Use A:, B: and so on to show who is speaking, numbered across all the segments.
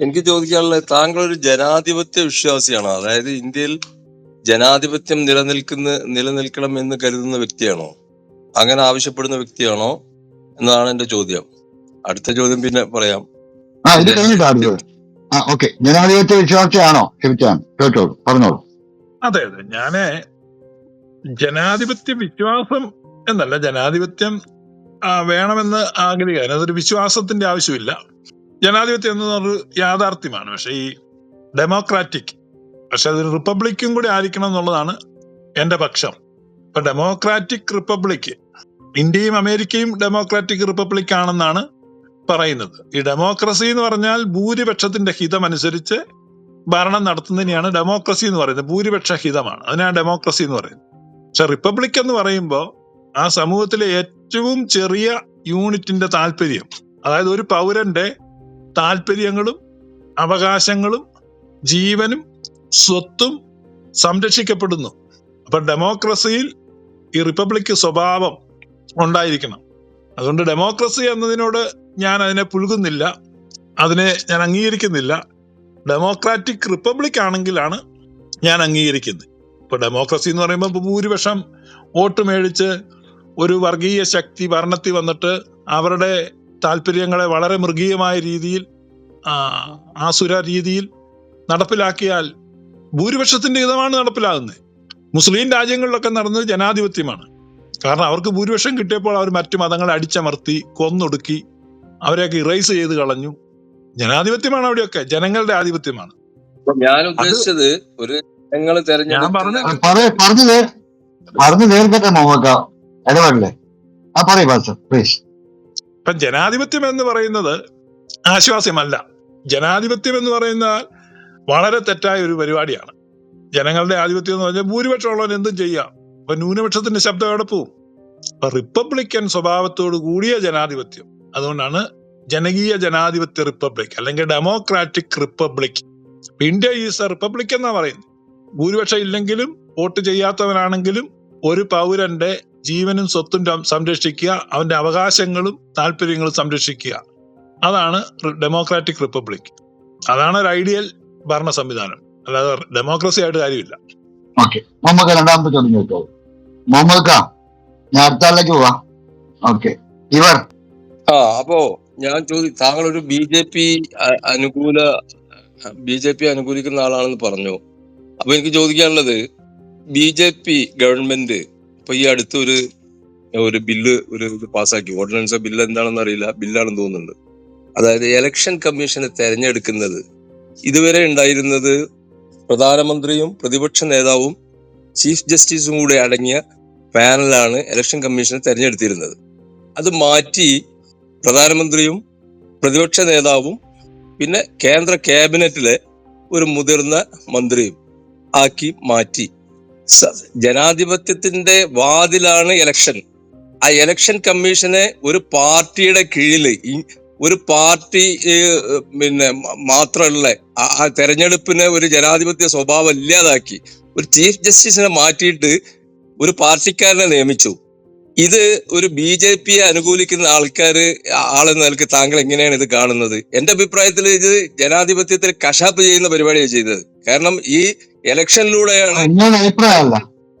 A: എനിക്ക് ചോദിക്കാനുള്ളത് താങ്കൾ ഒരു ജനാധിപത്യ വിശ്വാസിയാണോ? അതായത് ഇന്ത്യയിൽ ജനാധിപത്യം നിലനിൽക്കുന്ന നിലനിൽക്കണം എന്ന് കരുതുന്ന വ്യക്തിയാണോ? അങ്ങനെ ആവശ്യപ്പെടുന്ന വ്യക്തിയാണോ? എന്നതാണ് എന്റെ ചോദ്യം. അടുത്ത ചോദ്യം പിന്നെ പറയാം.
B: ആ ഇത് ആ ഓക്കെ. ജനാധിപത്യ വിശ്വാസിയാണോ? ക്ഷമിച്ചാണ് കേട്ടോളൂ പറഞ്ഞോളൂ.
C: അതെ അതെ. ഞാൻ ജനാധിപത്യ വിശ്വാസം എന്നല്ല ജനാധിപത്യം ആ, വേണമെന്ന് ആഗ്രഹിക്കാൻ. അതൊരു വിശ്വാസത്തിന്റെ ആവശ്യമില്ല. ജനാധിപത്യം എന്ന് പറഞ്ഞ യാഥാർത്ഥ്യമാണ്. പക്ഷെ ഈ ഡെമോക്രാറ്റിക് പക്ഷെ അതൊരു റിപ്പബ്ലിക്കും കൂടി ആയിരിക്കണം എന്നുള്ളതാണ് എന്റെ പക്ഷം. ഇപ്പൊ ഡെമോക്രാറ്റിക് റിപ്പബ്ലിക് ഇന്ത്യയും അമേരിക്കയും ഡെമോക്രാറ്റിക് റിപ്പബ്ലിക് ആണെന്നാണ് പറയുന്നത്. ഈ ഡെമോക്രസി എന്ന് പറഞ്ഞാൽ ഭൂരിപക്ഷത്തിന്റെ ഹിതം അനുസരിച്ച് ഭരണം നടത്തുന്നതിനെയാണ് ഡെമോക്രസി എന്ന് പറയുന്നത്. ഭൂരിപക്ഷ ഹിതമാണ്. അതിനാണ് ഡെമോക്രസി എന്ന് പറയുന്നത്. പക്ഷെ റിപ്പബ്ലിക് എന്ന് പറയുമ്പോൾ ആ സമൂഹത്തിലെ ഏറ്റവും ചെറിയ യൂണിറ്റിന്റെ താല്പര്യം അതായത് ഒരു പൗരന്റെ താല്പര്യങ്ങളും അവകാശങ്ങളും ജീവനും സ്വത്തും സംരക്ഷിക്കപ്പെടുന്നു. അപ്പൊ ഡെമോക്രസിയിൽ ഈ റിപ്പബ്ലിക് സ്വഭാവം ഉണ്ടായിരിക്കണം. അതുകൊണ്ട് ഡെമോക്രസി എന്നതിനോട് ഞാൻ അതിനെ പുൽകുന്നില്ല അതിനെ ഞാൻ അംഗീകരിക്കുന്നില്ല. ഡെമോക്രാറ്റിക് റിപ്പബ്ലിക് ആണെങ്കിലാണ് ഞാൻ അംഗീകരിക്കുന്നത്. ഇപ്പൊ ഡെമോക്രസി എന്ന് പറയുമ്പോൾ ഭൂരിപക്ഷം വോട്ട് മേടിച്ച് ഒരു വർഗീയ ശക്തി ഭരണത്തിൽ വന്നിട്ട് അവരുടെ താല്പര്യങ്ങളെ വളരെ മൃഗീയമായ രീതിയിൽ ആസുര രീതിയിൽ നടപ്പിലാക്കിയാൽ ഭൂരിപക്ഷത്തിന്റെ ഹിതമാണ് നടപ്പിലാകുന്നത്. മുസ്ലിം രാജ്യങ്ങളിലൊക്കെ നടന്നത് ജനാധിപത്യമാണ്. കാരണം അവർക്ക് ഭൂരിപക്ഷം കിട്ടിയപ്പോൾ അവർ മറ്റു മതങ്ങളെ അടിച്ചമർത്തി കൊന്നൊടുക്കി അവരെയൊക്കെ ഇറൈസ് ചെയ്ത് കളഞ്ഞു. ജനാധിപത്യമാണ് അവിടെയൊക്കെ ജനങ്ങളുടെ ആധിപത്യമാണ്.
A: ഞാൻ ഉദ്ദേശിച്ചത് ഒരു ജനങ്ങൾ
C: ഞാൻ
A: തെരഞ്ഞെടുക്കുന്ന
C: പറഞ്ഞ
B: നേരിട്ടെ മോഹക്ക ഇടപാടില്ലേ ആ പറയൂ പ്ലീസ്
C: ഇപ്പൊ ജനാധിപത്യം എന്ന് പറയുന്നത് ആശ്വാസ്യമല്ല. ജനാധിപത്യം എന്ന് പറയുന്ന വളരെ തെറ്റായ ഒരു പരിപാടിയാണ്. ജനങ്ങളുടെ ആധിപത്യം എന്ന് പറഞ്ഞാൽ ഭൂരിപക്ഷം ഉള്ളവൻ എന്തും ചെയ്യാം. അപ്പൊ ന്യൂനപക്ഷത്തിന്റെ ശബ്ദം എവിടെ പോവും. അപ്പൊ റിപ്പബ്ലിക്കൻ സ്വഭാവത്തോട് കൂടിയ ജനാധിപത്യം. അതുകൊണ്ടാണ് ജനകീയ ജനാധിപത്യ റിപ്പബ്ലിക് അല്ലെങ്കിൽ democratic republic. India is a republic എന്നാ പറയുന്നത്. ഭൂരിപക്ഷം ഇല്ലെങ്കിലും വോട്ട് ചെയ്യാത്തവനാണെങ്കിലും ഒരു പൗരന്റെ ജീവനും സ്വത്തും സംരക്ഷിക്കുക അവന്റെ അവകാശങ്ങളും താല്പര്യങ്ങളും സംരക്ഷിക്കുക. അതാണ് ഡെമോക്രാറ്റിക് റിപ്പബ്ലിക് അതാണ് ഒരു ഐഡിയൽ ഭരണ സംവിധാനം. അല്ലാതെ ഡെമോക്രസി ആയിട്ട് കാര്യമില്ല.
B: ഓക്കെ മുഹമ്മദ് രണ്ടാമത്തെ ചോദ്യം കേട്ടോളൂ മുഹമ്മദ് ഖാൻ ഞാൻ അടുത്താളിലേക്ക് പോവാം. ഓക്കെ ഇവർ?
A: ആ അപ്പോ ഞാൻ ചോദി താങ്കൾ ഒരു ബി ജെ പി അനുകൂല ബി ജെ പി അനുകൂലിക്കുന്ന ആളാണെന്ന് പറഞ്ഞു. അപ്പൊ എനിക്ക് ചോദിക്കാനുള്ളത് ബി ജെ പി ഗവൺമെന്റ് ഇപ്പൊ ഈ അടുത്ത് ഒരു ബില്ല് ഒരു ഇത് പാസ്സാക്കി. ഓർഡിനൻസ് ബില്ല് എന്താണെന്ന് അറിയില്ല. ബില്ലാണെന്ന് തോന്നുന്നുണ്ട്. അതായത് ഇലക്ഷൻ കമ്മീഷനെ തെരഞ്ഞെടുക്കുന്നത് ഇതുവരെ ഉണ്ടായിരുന്നത് പ്രധാനമന്ത്രിയും പ്രതിപക്ഷ നേതാവും ചീഫ് ജസ്റ്റിസും കൂടെ അടങ്ങിയ പാനലാണ് ഇലക്ഷൻ കമ്മീഷനെ തെരഞ്ഞെടുത്തിരുന്നത്. അത് മാറ്റി പ്രധാനമന്ത്രിയും പ്രതിപക്ഷ നേതാവും പിന്നെ കേന്ദ്ര ക്യാബിനറ്റിലെ ഒരു മുതിർന്ന മന്ത്രിയും ആക്കി മാറ്റി. ജനാധിപത്യത്തിന്റെ വാതിലാണ് ഇലക്ഷൻ ആ ഇലക്ഷൻ കമ്മീഷനെ ഒരു പാർട്ടിയുടെ കീഴിൽ ഒരു പാർട്ടി പിന്നെ മാത്രമല്ല ആ- തെരഞ്ഞെടുപ്പിന് ഒരു ജനാധിപത്യ സ്വഭാവം ഇല്ലാതാക്കി ഒരു ചീഫ് ജസ്റ്റിസിനെ മാറ്റിയിട്ട് ഒരു പാർട്ടിക്കാരനെ നിയമിച്ചു. ഇത് ഒരു ബി ജെ പിയെ അനുകൂലിക്കുന്ന ആൾക്കാർ ആളെന്ന നിലയ്ക്ക് താങ്കൾ എങ്ങനെയാണ് ഇത് കാണുന്നത്? എന്റെ അഭിപ്രായത്തിൽ ഇത് ജനാധിപത്യത്തിൽ കഷാപ്പ് ചെയ്യുന്ന പരിപാടിയാണ് ചെയ്തത്. കാരണം ഈ ഇലക്ഷനിലൂടെയാണ്.
B: ഇങ്ങനെ അഭിപ്രായമല്ല.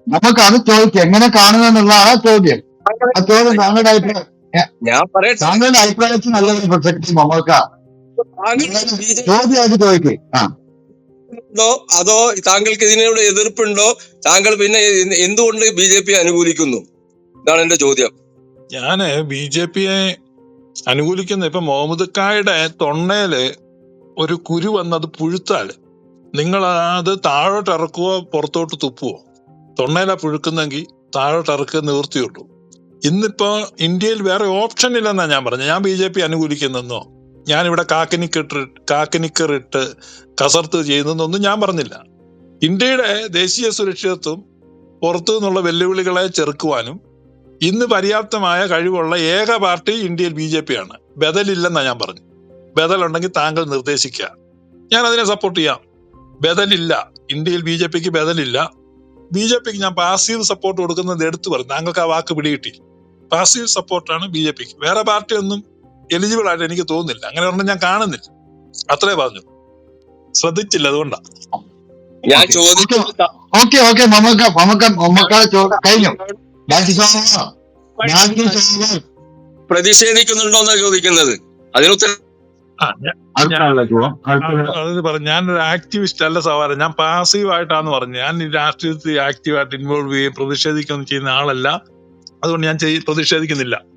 B: നമുക്ക് അത് ചോദിക്കാം. എങ്ങനെ കാണുമെന്നുള്ള ആ ചോദ്യം. ആ ചോദ്യം താങ്കളുടെ അഭിപ്രായം.
A: ഞാൻ പറയട്ടെ.
B: താങ്കളുടെ അഭിപ്രായത്തിൽ നല്ലൊരു പ്രസക്തി മുഹമ്മദ്
A: ചോദ്യം ജെ
B: ചോദിക്കേ. ആ.
A: ഉണ്ടോ? അതോ താങ്കൾക്ക് ഇതിനോട് എതിർപ്പുണ്ടോ? താങ്കൾ പിന്നെ എന്തുകൊണ്ട് ബി ജെ പി അനുകൂലിക്കുന്നു? ഇതാണ് എന്റെ ചോദ്യം.
C: ഞാൻ ബി ജെ പിയെ അനുകൂലിക്കുന്ന ഇപ്പൊ മുഹമ്മദ് ഖായുടെ തൊണ്ണയിൽ ഒരു കുരു വന്നത് പുഴുത്താൽ. നിങ്ങൾ അത് താഴോട്ട് ഇറക്കുവോ പുറത്തോട്ട് തുപ്പുവോ? തൊണ്ണയില പുഴുക്കുന്നെങ്കിൽ താഴോട്ട് ഇറക്കുക നിവൃത്തിയുള്ളൂ. ഇന്നിപ്പോ ഇന്ത്യയിൽ വേറെ ഓപ്ഷൻ ഇല്ലെന്നാ ഞാൻ പറഞ്ഞത്. ഞാൻ ബി ജെ പി അനുകൂലിക്കുന്നെന്നോ? ഞാനിവിടെ കാക്കനിക്കിട്ട് കാക്കനിക്കറിട്ട് കസർത്ത് ചെയ്യുന്നൊന്നും ഞാൻ പറഞ്ഞില്ല. ഇന്ത്യയുടെ ദേശീയ സുരക്ഷിതത്വം പുറത്തു നിന്നുള്ള വെല്ലുവിളികളെ ചെറുക്കുവാനും ഇന്ന് പര്യാപ്തമായ കഴിവുള്ള ഏക പാർട്ടി ഇന്ത്യയിൽ ബി ജെ പി ആണ് ബദലില്ലെന്നാ ഞാൻ പറഞ്ഞു ബദലുണ്ടെങ്കിൽ താങ്കൾ നിർദ്ദേശിക്കുക. ഞാൻ അതിനെ സപ്പോർട്ട് ചെയ്യാം. ബദലില്ല. ഇന്ത്യയിൽ ബി ജെ പിക്ക് ബദലില്ല. ബി ജെ പിക്ക് ഞാൻ പാസീവ് സപ്പോർട്ട് കൊടുക്കുന്നത് എടുത്തു പറഞ്ഞു. താങ്കൾക്ക് ആ വാക്ക് പിടികിട്ടി. പാസീവ് സപ്പോർട്ടാണ് ബി ജെ പിക്ക്. വേറെ പാർട്ടി ഒന്നും എലിജിബിൾ ആയിട്ട് എനിക്ക് തോന്നുന്നില്ല. അങ്ങനെ ഒന്നും ഞാൻ കാണുന്നില്ല. അത്രേ പറഞ്ഞു. ശ്രദ്ധിച്ചില്ല അതുകൊണ്ടാണ്
A: ഞാൻ ചോദിക്കും.
B: ഓക്കെ ഓക്കെ കഴിഞ്ഞു. ചോദിക്കാം ബാക്കി ചോദിക്കാം
A: പ്രതിഷേധിക്കുന്നുണ്ടോ എന്നാ ചോദിക്കുന്നത്? അതിനുത്തരം
C: അത് പറഞ്ഞു ഞാനൊരു ആക്ടിവിസ്റ്റ് അല്ല സവാര ഞാൻ പാസീവ് ആയിട്ടാന്ന് പറഞ്ഞു ഞാൻ രാഷ്ട്രീയത്തിൽ ആക്റ്റീവായിട്ട് ഇൻവോൾവ് ചെയ്യുകയും പ്രതിഷേധിക്കുകയും ചെയ്യുന്ന ആളല്ല. അതുകൊണ്ട് ഞാൻ പ്രതിഷേധിക്കുന്നില്ല.